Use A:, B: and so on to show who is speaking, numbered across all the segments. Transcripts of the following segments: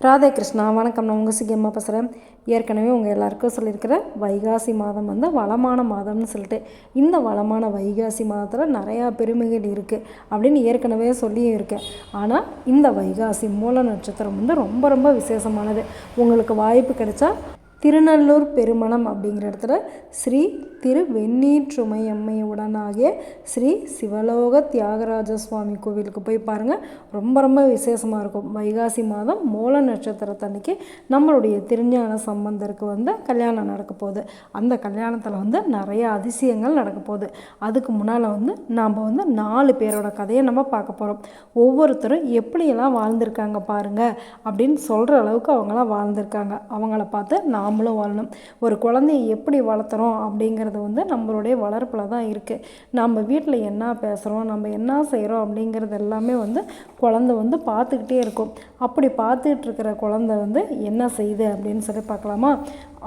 A: ராதே கிருஷ்ணா வணக்கம். நான் உங்கள் சிங்கம்மா பேசுகிறேன் ஏற்கனவே உங்கள் எல்லாருக்கும் சொல்லியிருக்கிற வைகாசி மாதம் வந்து வளமான மாதம்னு சொல்லிட்டு இந்த வளமான வைகாசி மாதத்தில் நிறையா பெருமைகள் இருக்குது அப்படின்னு ஏற்கனவே சொல்லியும் இருக்கேன் ஆனால் இந்த வைகாசி மூல நட்சத்திரம் வந்து ரொம்ப ரொம்ப விசேஷமானது. உங்களுக்கு வாய்ப்பு கிடைச்சா திருநல்லூர் பெருமணம் அப்படிங்கிற இடத்துல ஸ்ரீ திரு வெந்நீற்றுமையம்மையுடனாகிய ஸ்ரீ சிவலோக தியாகராஜ சுவாமி கோவிலுக்கு போய் பாருங்கள் ரொம்ப ரொம்ப விசேஷமாக இருக்கும். வைகாசி மாதம் மூல நட்சத்திரத்தன்னைக்கு நம்மளுடைய திருஞான சம்பந்தருக்கு வந்து கல்யாணம் நடக்க போகுது. அந்த கல்யாணத்தில் வந்து நிறைய அதிசயங்கள் நடக்க போகுது. அதுக்கு முன்னால் வந்து நாம் வந்து நாலு பேரோட கதையை நம்ம பார்க்க போகிறோம் ஒவ்வொருத்தரும் எப்படியெல்லாம் வாழ்ந்திருக்காங்க பாருங்கள் அப்படின்னு சொல்கிற அளவுக்கு அவங்களாம் வாழ்ந்திருக்காங்க. அவங்கள பார்த்து நாம் நம்மளும் வாழணும். ஒரு குழந்தைய எப்படி வளர்த்துறோம் அப்படிங்கிறது வந்து நம்மளுடைய வளர்ப்பில் தான் இருக்குது நம்ம வீட்டில் என்ன பேசுகிறோம் நம்ம என்ன செய்கிறோம் அப்படிங்கிறது எல்லாமே வந்து குழந்தை வந்து பார்த்துக்கிட்டே இருக்கும். அப்படி பார்த்துக்கிட்டு இருக்கிற குழந்தை வந்து என்ன செய்யுது அப்படின்னு சொல்லி பார்க்கலாமா?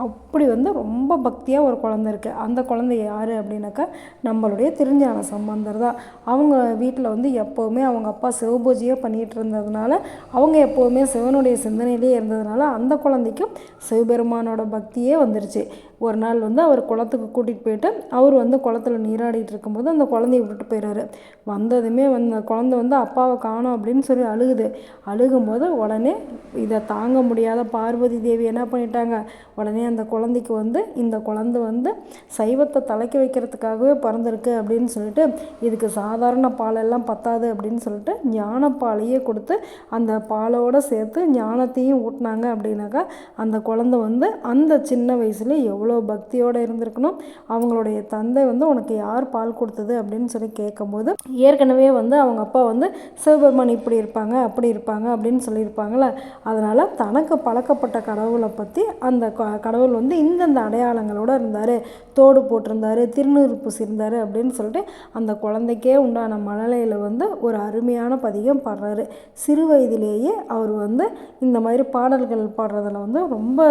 A: அப்படி வந்து ரொம்ப பக்தியாக ஒரு குழந்தை இருக்குது அந்த குழந்தை யார் அப்படின்னாக்கா நம்மளுடைய திருஞான சம்பந்தர் தான். அவங்க வீட்டில் வந்து எப்போவுமே அவங்க அப்பா சிவபூஜையே பண்ணிகிட்டு இருந்ததுனால அவங்க எப்போவுமே சிவனுடைய சிந்தனையிலே இருந்ததுனால அந்த குழந்தைக்கும் சிவபெருமானோட பக்தியே வந்துருச்சு. ஒரு நாள் வந்து அவர் குளத்துக்கு கூட்டிகிட்டு போயிட்டு அவர் வந்து குளத்துல நீராடிட்டு இருக்கும்போது அந்த குழந்தைய விட்டுட்டு போயிடுறாரு வந்ததுமே வந்து குழந்தை வந்து அப்பாவை காணும் அப்படின்னு சொல்லி அழுகுது. அழுகும்போது உடனே இதை தாங்க முடியாத பார்வதி தேவி என்ன பண்ணிட்டாங்க? உடனே அந்த குழந்தைக்கு வந்து இந்த குழந்தை வந்து சைவத்தை தலைக்க வைக்கிறதுக்காகவே பிறந்திருக்கு அப்படின்னு சொல்லிட்டு இதுக்கு சாதாரண பாலெல்லாம் பத்தாது அப்படின்னு சொல்லிட்டு ஞானப்பாலையே கொடுத்து அந்த பாலோடு சேர்த்து ஞானத்தையும் ஊட்டினாங்க அப்படின்னாக்கா அந்த குழந்தை வந்து அந்த சின்ன வயசுல எவ்வளோ பக்தியோடு இருந்திருக்கணும்? அவங்களுடைய தந்தை வந்து உனக்கு யார் பால் கொடுத்தது? அப்படின்னு சொல்லி கேட்கும்போது ஏற்கனவே வந்து அவங்க அப்பா வந்து சிவபெருமான் இப்படி இருப்பாங்க அப்படி இருப்பாங்க அப்படின்னு சொல்லியிருப்பாங்களே அதனால் தனக்கு பழக்கப்பட்ட கடவுளை பற்றி அந்த க- கடவுள் வந்து இந்தந்த அடையாளங்களோடு இருந்தார். தோடு போட்டிருந்தாரு திருநூறு பூசியிருந்தார் அப்படின்னு சொல்லிட்டு அந்த குழந்தைக்கே உண்டான மழலையில் வந்து ஒரு அருமையான பதிகம் பாடுறாரு. சிறு வயதிலேயே அவர் வந்து இந்த மாதிரி பாடல்கள் பாடுறதில் வந்து ரொம்ப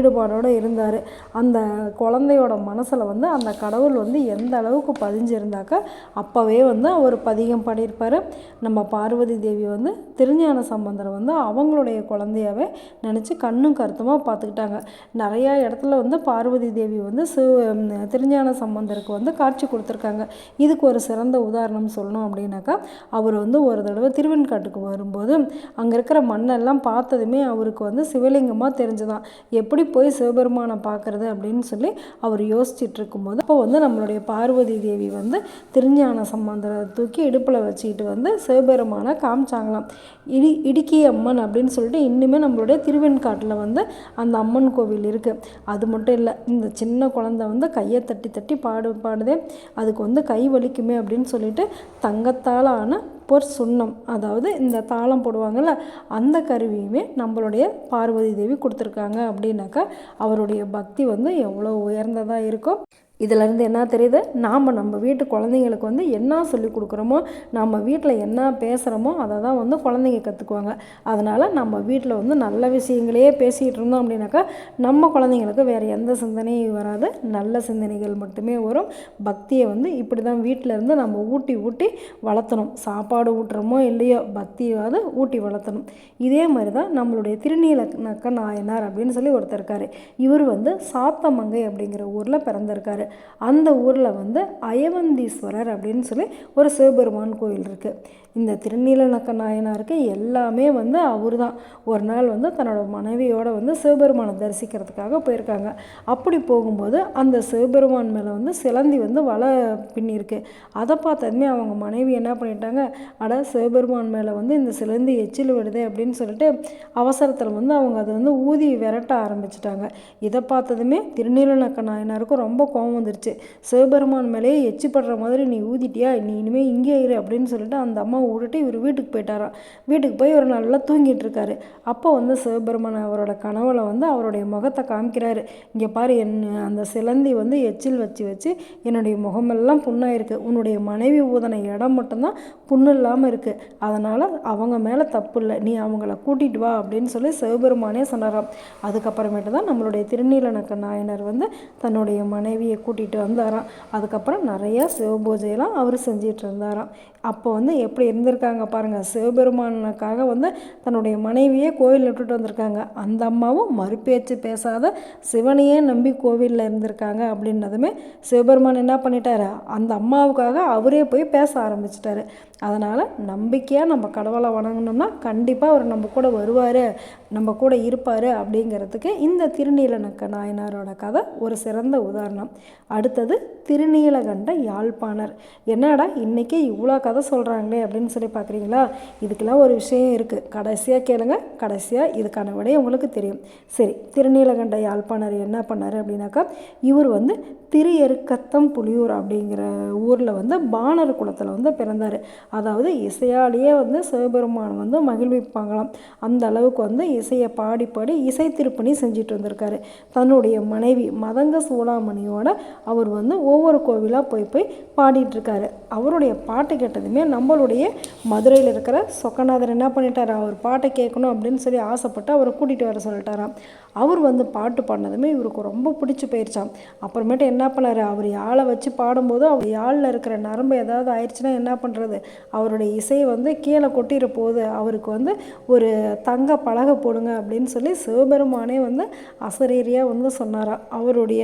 A: ஈடுபாடோடு இருந்தார். அந்த குழந்தையோட மனசில் வந்து அந்த கடவுள் வந்து எந்த அளவுக்கு பதிஞ்சிருந்தாக்க அப்போவே வந்து அவர் பதிகம் பாடியிருப்பார் நம்ம பார்வதி தேவி வந்து திருஞான சம்பந்தரை வந்து அவங்களுடைய குழந்தையாவே நினச்சி கண்ணும் கருத்துமாக பார்த்துக்கிட்டாங்க நிறையா இடத்துல வந்து பார்வதி தேவி வந்து சிவ திருஞான சம்பந்தருக்கு வந்து காட்சி கொடுத்துருக்காங்க. இதுக்கு ஒரு சிறந்த உதாரணம் சொல்லணும் அப்படின்னாக்கா அவர் வந்து ஒரு தடவை திருவெண்காட்டுக்கு வரும்போது அங்கே இருக்கிற மண்ணெல்லாம் பார்த்ததுமே அவருக்கு வந்து சிவலிங்கமாக தெரிஞ்சுதான். எப்படி போய் சிவபெருமானை பார்க்குறது அப்படின்னு சொல்லி அவர் யோசிச்சுட்டு இருக்கும்போது அப்போ வந்து நம்மளுடைய பார்வதி தேவி வந்து திருஞான சம்பந்தரை தூக்கி இடுப்பில் வச்சுக்கிட்டு வந்து சிவபெருமானை காமிச்சாங்களாம். இடி இடுக்கி அம்மன் அப்படின்னு சொல்லிட்டு இன்னுமே நம்மளுடைய திருவெண்காட்டில் வந்து அந்த அம்மன் கோவில் இருக்குது அது மட்டும் இல்லை இந்த சின்ன குழந்தை வந்து கையை தட்டி தட்டி பாடு பாடுதே அதுக்கு வந்து கை வலிக்குமே அப்படின்னு சொல்லிட்டு தங்கத்தால் ஆன பொற் சுண்ணம் அதாவது இந்த தாளம் போடுவாங்கள்ல அந்த கருவியுமே நம்மளுடைய பார்வதி தேவி கொடுத்துருக்காங்க அப்படின்னாக்கா அவருடைய பக்தி வந்து எவ்வளோ உயர்ந்ததாக இருக்கும். இதிலேருந்து என்ன தெரியுது? நாம் நம்ம வீட்டு குழந்தைங்களுக்கு வந்து என்ன சொல்லி கொடுக்குறோமோ நம்ம வீட்டில் என்ன பேசுகிறோமோ அதை தான் வந்து குழந்தைங்க கற்றுக்குவாங்க அதனால் நம்ம வீட்டில் வந்து நல்ல விஷயங்களையே பேசிகிட்டு இருந்தோம் அப்படின்னாக்கா நம்ம குழந்தைங்களுக்கு வேறு எந்த சிந்தனையும் வராது. நல்ல சிந்தனைகள் மட்டுமே வரும். பக்தியை வந்து இப்படி தான் வீட்டில் இருந்து நம்ம ஊட்டி ஊட்டி வளர்த்தணும். சாப்பாடு ஊட்டுறோமோ இல்லையோ பக்தியாவது ஊட்டி வளர்த்தணும். இதே மாதிரி தான் நம்மளுடைய திருநீலக்க நாயனார் அப்படின்னு சொல்லி ஒருத்தர் இருக்கார். இவர் வந்து சாத்தமங்கை அப்படிங்கிற ஊரில் பிறந்திருக்காரு. அந்த ஊரில் வந்து அயவந்தீஸ்வரர் அப்படின்னு சொல்லி ஒரு சிவபெருமான் கோயில் இருக்குது இந்த திருநீலநக்க நாயனாருக்கு எல்லாமே வந்து அவர் தான் ஒரு நாள் வந்து தன்னோட மனைவியோடு வந்து சிவபெருமானை தரிசிக்கிறதுக்காக போயிருக்காங்க. அப்படி போகும்போது அந்த சிவபெருமான் மேலே வந்து சிலந்தி வந்து வலை பின்னிருக்கு அதை பார்த்ததுமே அவங்க மனைவி என்ன பண்ணிட்டாங்க அட சிவபெருமான் மேலே வந்து இந்த சிலந்தி எச்சில் விடுதே அப்படின்னு சொல்லிட்டு அவசரத்தில் வந்து அவங்க அதை வந்து ஊதி விரட்ட ஆரம்பிச்சிட்டாங்க. இதை பார்த்ததுமே திருநீலநக்க நாயனாருக்கும் ரொம்ப கோபம் வந்துருச்சு. சிவபெருமான் மேலேயே எச்சு படுற மாதிரி நீ ஊதிட்டியா? நீ இனிமேல் இங்கே இரு அப்படின்னு சொல்லிட்டு அந்த அம்மா விட்டுட்டு இவர் வீட்டுக்கு போயிட்டாராம் வீட்டுக்கு போய் இவர் நல்லா தூங்கிட்டு இருக்காரு. அப்போ வந்து சிவபெருமான் அவரோட கனவுல வந்து அவருடைய முகத்தை காமிக்கிறாரு. இங்கே பாரு என் அந்த சிலந்தி வந்து எச்சில் வச்சு வச்சு என்னுடைய முகமெல்லாம் புண்ணாயிருக்கு. உன்னுடைய மனைவி ஊதனை இடம் மட்டும்தான் புண்ணு இல்லாமல் இருக்குது அதனால் அவங்க மேலே தப்பு இல்லை. நீ அவங்கள கூட்டிட்டு வா அப்படின்னு சொல்லி சிவபெருமானே சொன்னாராம். அதுக்கப்புறமேட்டு தான் நம்மளுடைய திருநீலனக்க நாயனர் வந்து தன்னுடைய மனைவியை கூட்டிகிட்டு வந்தாராம். அதுக்கப்புறம் நிறையா சிவபூஜையெல்லாம் அவர் செஞ்சிட்டு இருந்தாராம். அப்போ வந்து எப்படி இருந்திருக்காங்க பாருங்கள் சிவபெருமானுக்காக வந்து தன்னுடைய மனைவியே கோவிலில் விட்டுட்டு வந்திருக்காங்க. அந்த அம்மாவும் மறுபேச்சு பேசாத சிவனையே நம்பி கோவிலில் இருந்திருக்காங்க அப்படின்னதுமே சிவபெருமான் என்ன பண்ணிட்டாரு அந்த அம்மாவுக்காக அவரே போய் பேச ஆரம்பிச்சிட்டாரு. அதனால் நம்பிக்கையாக நம்ம கடவுளை வணங்கினோம்னா கண்டிப்பாக அவர் நம்ம கூட வருவார் நம்ம கூட இருப்பார் அப்படிங்கிறதுக்கு இந்த திருநீலநக்க நாயனாரோட கதை ஒரு சிறந்த உதாரணம். அடுத்தது திருநீலகண்ட யாழ்ப்பாணர். என்னடா இன்றைக்கி இவ்வளோ கதை சொல்கிறாங்களே அப்படின்னு சொல்லி பார்க்குறீங்களா? இதுக்கெல்லாம் ஒரு விஷயம் இருக்குது கடைசியாக கேளுங்க. கடைசியாக இதுக்கான விடை உங்களுக்கு தெரியும். சரி திருநீலகண்ட யாழ்ப்பாணர் என்ன பண்ணார் அப்படின்னாக்கா இவர் வந்து திரு எருக்கத்தம் புலியூர் அப்படிங்கிற ஊரில் வந்து பாணர் குளத்தில் வந்து பிறந்தார். அதாவது இசையாலேயே வந்து சிவபெருமான் வந்து மகிழ்விப்பாங்களாம். அந்த அளவுக்கு வந்து இசையை பாடி பாடி இசை திருப்பணி செஞ்சுட்டு வந்திருக்காரு. தன்னுடைய மனைவி மதங்க சூடாமணியோட அவர் வந்து ஒவ்வொரு கோவிலாக போய் போய் பாடிட்டுருக்காரு. அவருடைய பாட்டு கேட்டதுமே நம்மளுடைய மதுரையில் இருக்கிற சொக்கநாதர் என்ன பண்ணிட்டார்? அவர் பாட்டை கேட்கணும் அப்படின்னு சொல்லி ஆசைப்பட்டு அவரை கூட்டிகிட்டு வர சொல்லிட்டாராம். அவர் வந்து பாட்டு பாடினதுமே இவருக்கு ரொம்ப பிடிச்சி போயிடுச்சான் அப்புறமேட்டு என்ன பண்ணார்? அவர் யாழை வச்சு பாடும்போது அவர் யாழில் இருக்கிற நரம்பு ஏதாவது ஆயிடுச்சுன்னா என்ன பண்ணுறது அவருடைய இசை வந்து கீழே கொட்டிட போகுது. அவருக்கு வந்து ஒரு தங்க பலகை போடுங்க அப்படின்னு சொல்லி சிவபெருமானே வந்து அசரீரியாக வந்து சொன்னாராம். அவருடைய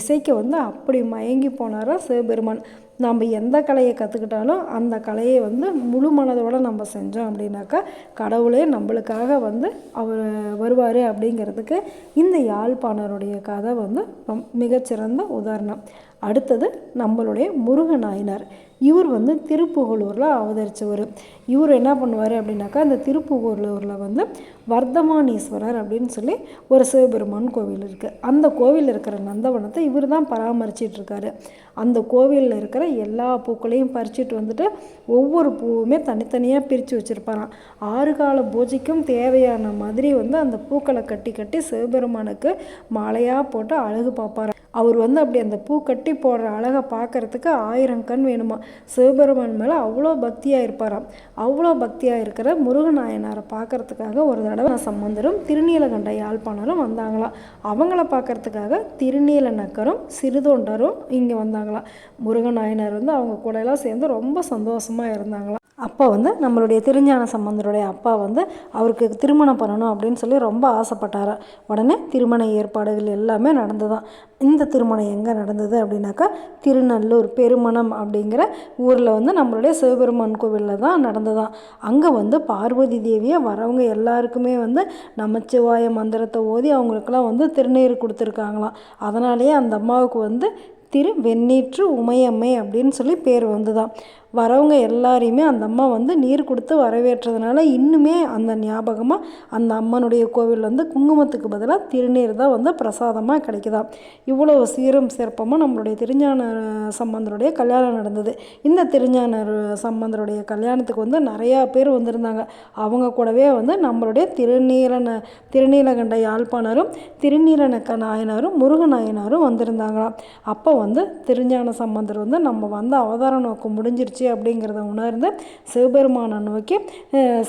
A: இசைக்கு வந்து அப்படி மயங்கி போனாரா சிவபெருமான். நம்ம எந்த கலையை கற்றுக்கிட்டாலும் அந்த கலையை வந்து முழு மனதோடு நம்ம செஞ்சோம் அப்படின்னாக்கா கடவுளே நம்மளுக்காக வந்து அவர் வருவார் அப்படிங்கிறதுக்கு இந்த யாழ்ப்பாணருடைய கதை வந்து மிகச்சிறந்த உதாரணம். அடுத்தது நம்மளுடைய முருகநாயனார். இவர் வந்து திருப்புகலூரில் அவதரித்தவர் இவர் என்ன பண்ணுவார் அப்படின்னாக்கா அந்த திருப்புகலூரில் வந்து வர்த்தமானீஸ்வரர் அப்படின்னு சொல்லி ஒரு சிவபெருமான் கோவில் இருக்குது அந்த கோவிலில் இருக்கிற நந்தவனத்தை இவர் தான் பராமரிச்சிட்ருக்காரு அந்த கோவிலில் இருக்கிற எல்லா பூக்களையும் பறிச்சுட்டு வந்துட்டு ஒவ்வொரு பூவுமே தனித்தனியாக பிரித்து வச்சுருப்பாராம். ஆறு கால பூஜைக்கும் தேவையான மாதிரி வந்து அந்த பூக்களை கட்டி கட்டி சிவபெருமானுக்கு மாலையாக போட்டு அழகு பார்ப்பாராம். அவர் வந்து அப்படி அந்த பூ கட்டி போடுற அழகை பார்க்குறதுக்கு ஆயிரம் கண் வேணுமா? சிவபெருமான் மேலே அவ்வளோ பக்தியாக இருப்பாராம். அவ்வளோ பக்தியாக இருக்கிற முருகநாயனாரை பார்க்குறதுக்காக ஒரு தடவை சம்பந்தரும் திருநீலகண்ட யாழ்ப்பாணரும் வந்தாங்களாம் அவங்கள பார்க்குறதுக்காக திருநீல நக்கரும் சிறுதொண்டரும் இங்கே வந்தாங்களாம் முருகநாயனார் வந்து அவங்க கூடலாம் சேர்ந்து ரொம்ப சந்தோஷமாக இருந்தாங்களாம் அப்போ வந்து நம்மளுடைய திருஞான சம்பந்தருடைய அப்பா வந்து அவருக்கு திருமணம் பண்ணணும் அப்படின்னு சொல்லி ரொம்ப ஆசைப்பட்டார். உடனே திருமண ஏற்பாடுகள் எல்லாமே நடந்துதான். இந்த திருமணம் எங்கே நடந்தது அப்படின்னாக்கா திருநல்லூர் பெருமணம் அப்படிங்கிற ஊரில் வந்து நம்மளுடைய சிவபெருமான் கோவிலில் தான் நடந்ததான். அங்கே வந்து பார்வதி தேவியை வரவங்க எல்லாருக்குமே வந்து நமச்சிவாய மந்திரத்தை ஓதி அவங்களுக்கெல்லாம் வந்து திருநீர் கொடுத்துருக்காங்களாம். அதனாலேயே அந்த அம்மாவுக்கு வந்து திரு வெண்ணீற்று உமையம்மை அப்படின்னு சொல்லி பேர் வந்துதான் வரவங்க எல்லாரையுமே அந்த அம்மா வந்து நீர் கொடுத்து வரவேற்றதுனால இன்னுமே அந்த ஞாபகமாக அந்த அம்மனுடைய கோவில் வந்து குங்குமத்துக்கு பதிலாக திருநீர் தான் வந்து பிரசாதமாக கிடைக்குதாம். இவ்வளோ சீரும் சிறப்பமாக நம்மளுடைய திருஞான சம்பந்தருடைய கல்யாணம் நடந்தது. இந்த திருஞான சம்பந்தருடைய கல்யாணத்துக்கு வந்து நிறையா பேர் வந்திருந்தாங்க. அவங்க கூடவே வந்து நம்மளுடைய திருநீலன திருநீலகண்ட யாழ்ப்பாணரும் திருநீலனக்க நாயனாரும் முருகநாயனாரும் வந்திருந்தாங்களாம். அப்போ வந்து திருஞான சம்பந்தர் வந்து நம்ம வந்து அவதார நோக்கம் முடிஞ்சிருச்சு. போச்சு அப்படிங்கிறத உணர்ந்து சிவபெருமானை நோக்கி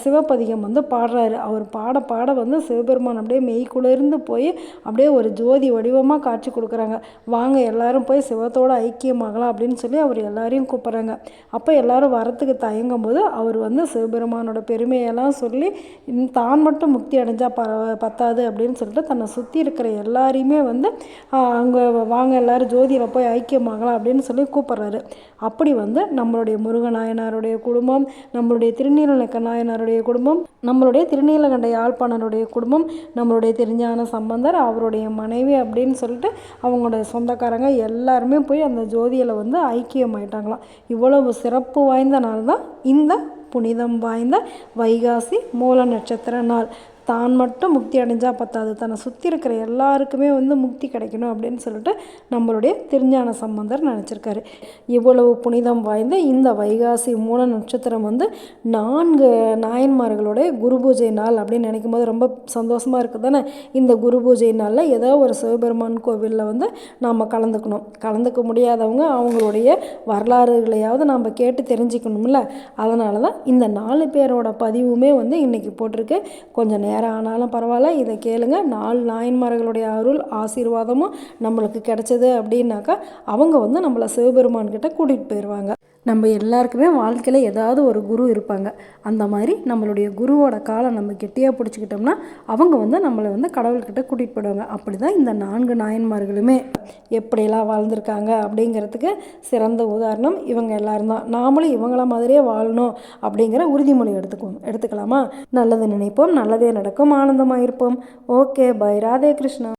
A: சிவப்பதிகம் வந்து பாடுறாரு. அவர் பாட பாட வந்து சிவபெருமான் அப்படியே மெய்க்குளிர்ந்து போய் அப்படியே ஒரு ஜோதி வடிவமாக காட்சி கொடுக்குறாங்க. வாங்க எல்லாரும் போய் சிவத்தோட ஐக்கியமாகலாம் அப்படின்னு சொல்லி அவர் எல்லாரையும் கூப்பிட்றாங்க. அப்போ எல்லாரும் வரத்துக்கு தயங்கும் போது அவர் வந்து சிவபெருமானோட பெருமையெல்லாம் சொல்லி தான் மட்டும் முக்தி அடைஞ்சால் ப பத்தாது அப்படின்னு சொல்லிட்டு தன்னை சுற்றி இருக்கிற எல்லாரையுமே வந்து அங்கே வாங்க எல்லோரும் ஜோதியில் போய் ஐக்கியமாகலாம் அப்படின்னு சொல்லி கூப்பிட்றாரு. அப்படி வந்து நம்மளுடைய முருகநாயனாருடைய குடும்பம் நம்மளுடைய திருநீலக்க நாயனாருடைய குடும்பம் நம்மளுடைய திருநீலகண்ட யாழ்ப்பாணருடைய குடும்பம் நம்மளுடைய திருஞான சம்பந்தர் அவருடைய மனைவி அப்படின்னு சொல்லிட்டு அவங்களுடைய சொந்தக்காரங்க எல்லாருமே போய் அந்த ஜோதியில் வந்து ஐக்கியமாயிட்டாங்களாம். இவ்வளவு சிறப்பு வாய்ந்த நாள் தான் இந்த புனிதம் வாய்ந்த வைகாசி மூல நட்சத்திர நாள். தான் மட்டும் முக்தி அடைஞ்சால் பத்தாது. தன்னை சுற்றி இருக்கிற எல்லாருக்குமே வந்து முக்தி கிடைக்கணும் அப்படின்னு சொல்லிட்டு நம்மளுடைய திருஞான சம்பந்தர் நினச்சிருக்காரு. இவ்வளவு புனிதம் வாய்ந்த இந்த வைகாசி மூல நட்சத்திரம் வந்து நான்கு நாயன்மார்களுடைய குரு பூஜை நாள் அப்படின்னு நினைக்கும் போது ரொம்ப சந்தோஷமாக இருக்குது தானே? இந்த குரு பூஜை நாளில் ஏதோ ஒரு சிவபெருமான் கோவிலில் வந்து நாம் கலந்துக்கணும். கலந்துக்க முடியாதவங்க அவங்களுடைய வரலாறுகளையாவது நாம் கேட்டு தெரிஞ்சுக்கணும்ல. அதனால தான் இந்த நாலு பேரோட பதிவுமே வந்து இன்றைக்கி போட்டிருக்கு. கொஞ்சம் நேரம் நேரம் ஆனாலும் பரவாயில்ல. இதை கேளுங்க. நாலு நாயன்மார்களுடைய அருள் ஆசீர்வாதமும் நம்மளுக்கு கிடைச்சது அப்படின்னாக்கா அவங்க வந்து நம்மளை சிவபெருமான்கிட்ட கூட்டிகிட்டு போயிடுவாங்க நம்ம எல்லாருக்குமே வாழ்க்கையில் ஏதாவது ஒரு குரு இருப்பாங்க. அந்த மாதிரி நம்மளுடைய குருவோட காலை நம்ம கெட்டியாக பிடிச்சிக்கிட்டோம்னா அவங்க வந்து நம்மளை வந்து கடவுள்கிட்ட கூட்டிகிட்டு போயிடுவாங்க. அப்படி தான் இந்த நான்கு நாயன்மார்களுமே எப்படியெல்லாம் வாழ்ந்திருக்காங்க அப்படிங்கிறதுக்கு சிறந்த உதாரணம் இவங்க எல்லாரும் தான். நாமளும் இவங்கள மாதிரியே வாழணும் அப்படிங்கிற உறுதிமொழி எடுத்துக்குவோம். எடுத்துக்கலாமா? நல்லது நினைப்போம் நல்லதே நடக்கும் ஆனந்தமாக இருப்போம் ஓகே பை. ராதே கிருஷ்ணா.